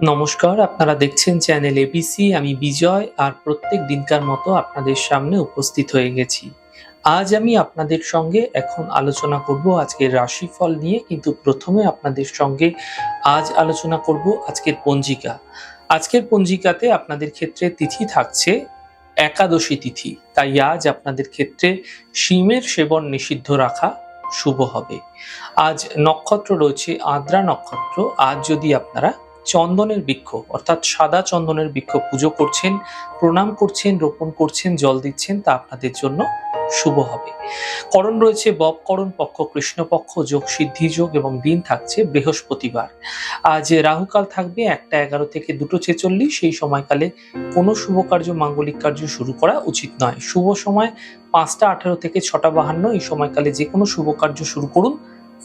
নমস্কার, আপনারা দেখছেন চ্যানেল এবিসি আমি বিজয় আর প্রত্যেক দিনকার মতো আপনাদের সামনে উপস্থিত হয়ে গেছি। আজ আমি আপনাদের সঙ্গে এখন আলোচনা করব আজকের রাশিফল নিয়ে, কিন্তু প্রথমে আপনাদের সঙ্গে আজ আলোচনা করব আজকের পঞ্জিকা। আজকের পঞ্জিকাতে আপনাদের ক্ষেত্রে তিথি থাকছে একাদশী তিথি, তাই আজ আপনাদের ক্ষেত্রে শিমের সেবন নিষিদ্ধ রাখা শুভ হবে। আজ নক্ষত্র রয়েছে, আদ্রা নক্ষত্র, আজ যদি আপনারা চন্দনের বৃক্ষ, অর্থাৎ সাদা চন্দনের বৃক্ষ পুজো করছেন, প্রণাম করছেন, রোপণ করছেন, জল দিচ্ছেন, তা আপনাদের জন্য শুভ হবে। করণ রয়েছে ববকরণ পক্ষ কৃষ্ণপক্ষ যোগ সিদ্ধি যোগ এবং দিন থাকছে বৃহস্পতিবার। আজ রাহুকাল থাকবে একটা এগারো থেকে দুটো ছেচল্লিশ, সেই সময়কালে কোনো শুভ কার্য, মাঙ্গলিক কার্য শুরু করা উচিত নয়। শুভ সময় পাঁচটা আঠারো থেকে ছটা বাহান্ন, এই সময়কালে যে কোনো শুভ কার্য শুরু করুন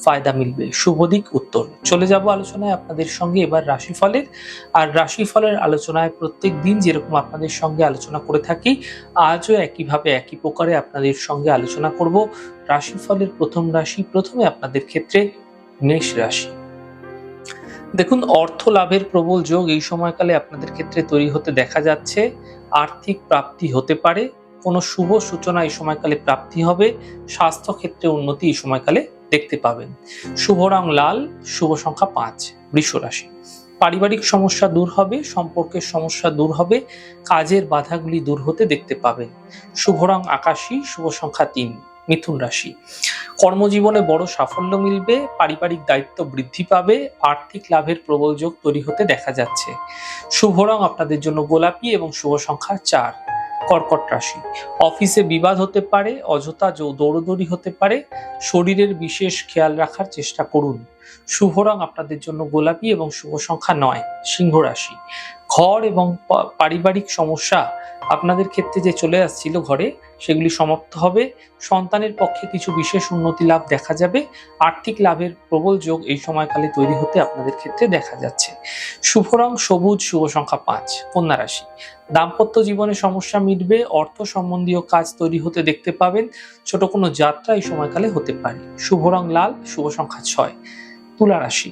ফায়দা মিলবে। শুভ দিক, উত্তর। চলে যাব আলোচনায় আপনাদের সঙ্গে এবার রাশিফলের। আর রাশিফলের আলোচনায় প্রত্যেক দিন যেরকম আপনাদের সঙ্গে আলোচনা করে থাকি, আজও একইভাবে একই প্রকারে আপনাদের সঙ্গে আলোচনা করব। রাশিফলের প্রথম রাশি, প্রথমে আপনাদের ক্ষেত্রে মেষ রাশি। দেখুন, অর্থ লাভের প্রবল যোগ এই সময়কালে আপনাদের ক্ষেত্রে তৈরি হতে দেখা যাচ্ছে। আর্থিক প্রাপ্তি হতে পারে। কোনো শুভ সূচনা এই সময়কালে প্রাপ্তি হবে। স্বাস্থ্য ক্ষেত্রে উন্নতি এই সময়কালে দেখতে পাবেন। শুভ রং লাল, শুভ সংখ্যা পাঁচ, বৃষ রাশি। পারিবারিক সমস্যা দূর হবে, সম্পর্কের সমস্যা দূর হবে, কাজের বাধাগুলি দূর হতে দেখতে পাবেন। শুভ রং আকাশী, শুভ সংখ্যা তিন, মিথুন রাশি। কর্মজীবনে বড় সাফল্য মিলবে, পারিবারিক দায়িত্ব বৃদ্ধি পাবে, আর্থিক লাভের প্রবল যোগ তৈরি হতে দেখা যাচ্ছে। শুভ রং আপনাদের জন্য গোলাপি এবং শুভ সংখ্যা চার। কর্কট রাশি। অফিসে বিবাদ হতে পারে, অযথা যৌ- দৌড়দৌড়ি হতে পারে, শরীরের বিশেষ খেয়াল রাখার চেষ্টা করুন। শুভ রং আপনাদের জন্য গোলাপি এবং শুভ সংখ্যা নয়, সিংহ রাশি। ঘর এবং পারিবারিক সমস্যা আপনাদের ক্ষেত্রে যে চলে আসছিল ঘরে, সেগুলি সমাপ্ত হবে। সন্তানের পক্ষে কিছু বিশেষ উন্নতি লাভ দেখা যাবে। আর্থিক লাভের প্রবল যোগ এই সময়কালে তৈরি হতে আপনাদের ক্ষেত্রে দেখা যাচ্ছে। শুভ রং, সবুজ, শুভ সংখ্যা পাঁচ, কন্যা রাশি। দাম্পত্য জীবনে সমস্যা মিটবে, অর্থ সম্বন্ধীয় কাজ তৈরি হতে দেখতে পাবেন। ছোট কোনো যাত্রা এই সময়কালে হতে পারে। শুভ রং লাল, শুভ সংখ্যা ছয়, তুলা রাশি।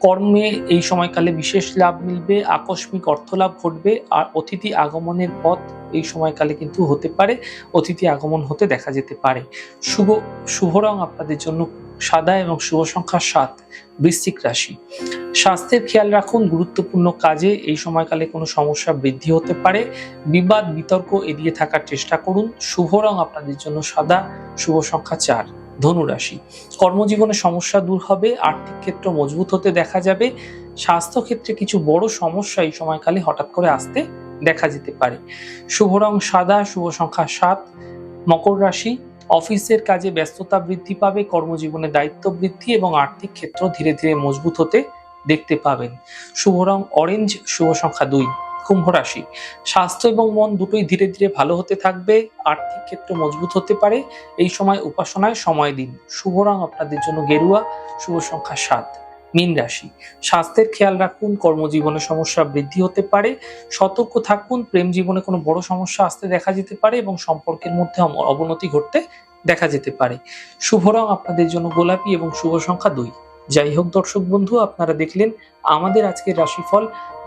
কর্মে এই সময়কালে বিশেষ লাভ মিলবে, আকস্মিক অর্থ লাভ ঘটবে, আর অতিথি আগমনের পথ এই সময়কালে কিন্তু হতে পারে, অতিথি আগমন হতে দেখা যেতে পারে। শুভ শুভ রং আপনাদের জন্য সাদা এবং শুভ সংখ্যা সাত, বৃশ্চিক রাশি। স্বাস্থ্যের খেয়াল রাখুন, গুরুত্বপূর্ণ কাজে এই সময়কালে কোনো সমস্যা বৃদ্ধি হতে পারে। বিবাদ, বিতর্ক এড়িয়ে থাকার চেষ্টা করুন। শুভ রং আপনাদের জন্য সাদা, শুভ সংখ্যা চার। ধনু রাশি কর্মজীবনে সমস্যা দূর হবে, আর্থিক ক্ষেত্র মজবুত হতে দেখা যাবে স্বাস্থ্য ক্ষেত্রে কিছু বড় সমস্যা এই সময়কালে হঠাৎ করে আসতে দেখা যেতে পারে। শুভ রং সাদা, শুভ সংখ্যা সাত, মকর রাশি, অফিসের কাজে ব্যস্ততা বৃদ্ধি পাবে, কর্মজীবনে দায়িত্ব বৃদ্ধি এবং আর্থিক ক্ষেত্র ধীরে ধীরে মজবুত হতে দেখতে পাবেন। শুভ রং অরেঞ্জ, শুভ সংখ্যা দুই। কুম্ভ রাশি। স্বাস্থ্য এবং মন দুটোই ধীরে ধীরে ভালো হতে থাকবে, আর্থিক ক্ষেত্র মজবুত হতে পারে। এই সময় উপাসনায় সময় দিন। শুভ রং আপনাদের জন্য গেরুয়া, শুভ সংখ্যা সাত। মীন রাশি। স্বাস্থ্যের খেয়াল রাখুন, কর্মজীবনে সমস্যা বৃদ্ধি হতে পারে। সতর্ক থাকুন, প্রেম জীবনে কোনো বড় সমস্যা আসতে দেখা যেতে পারে এবং সম্পর্কের মধ্যে অবনতি ঘটতে দেখা যেতে পারে। শুভ রং আপনাদের জন্য গোলাপি এবং শুভ সংখ্যা দুই। যাই হোক দর্শক বন্ধু, আপনারা দেখলেন আমাদের আজকের রাশিফল।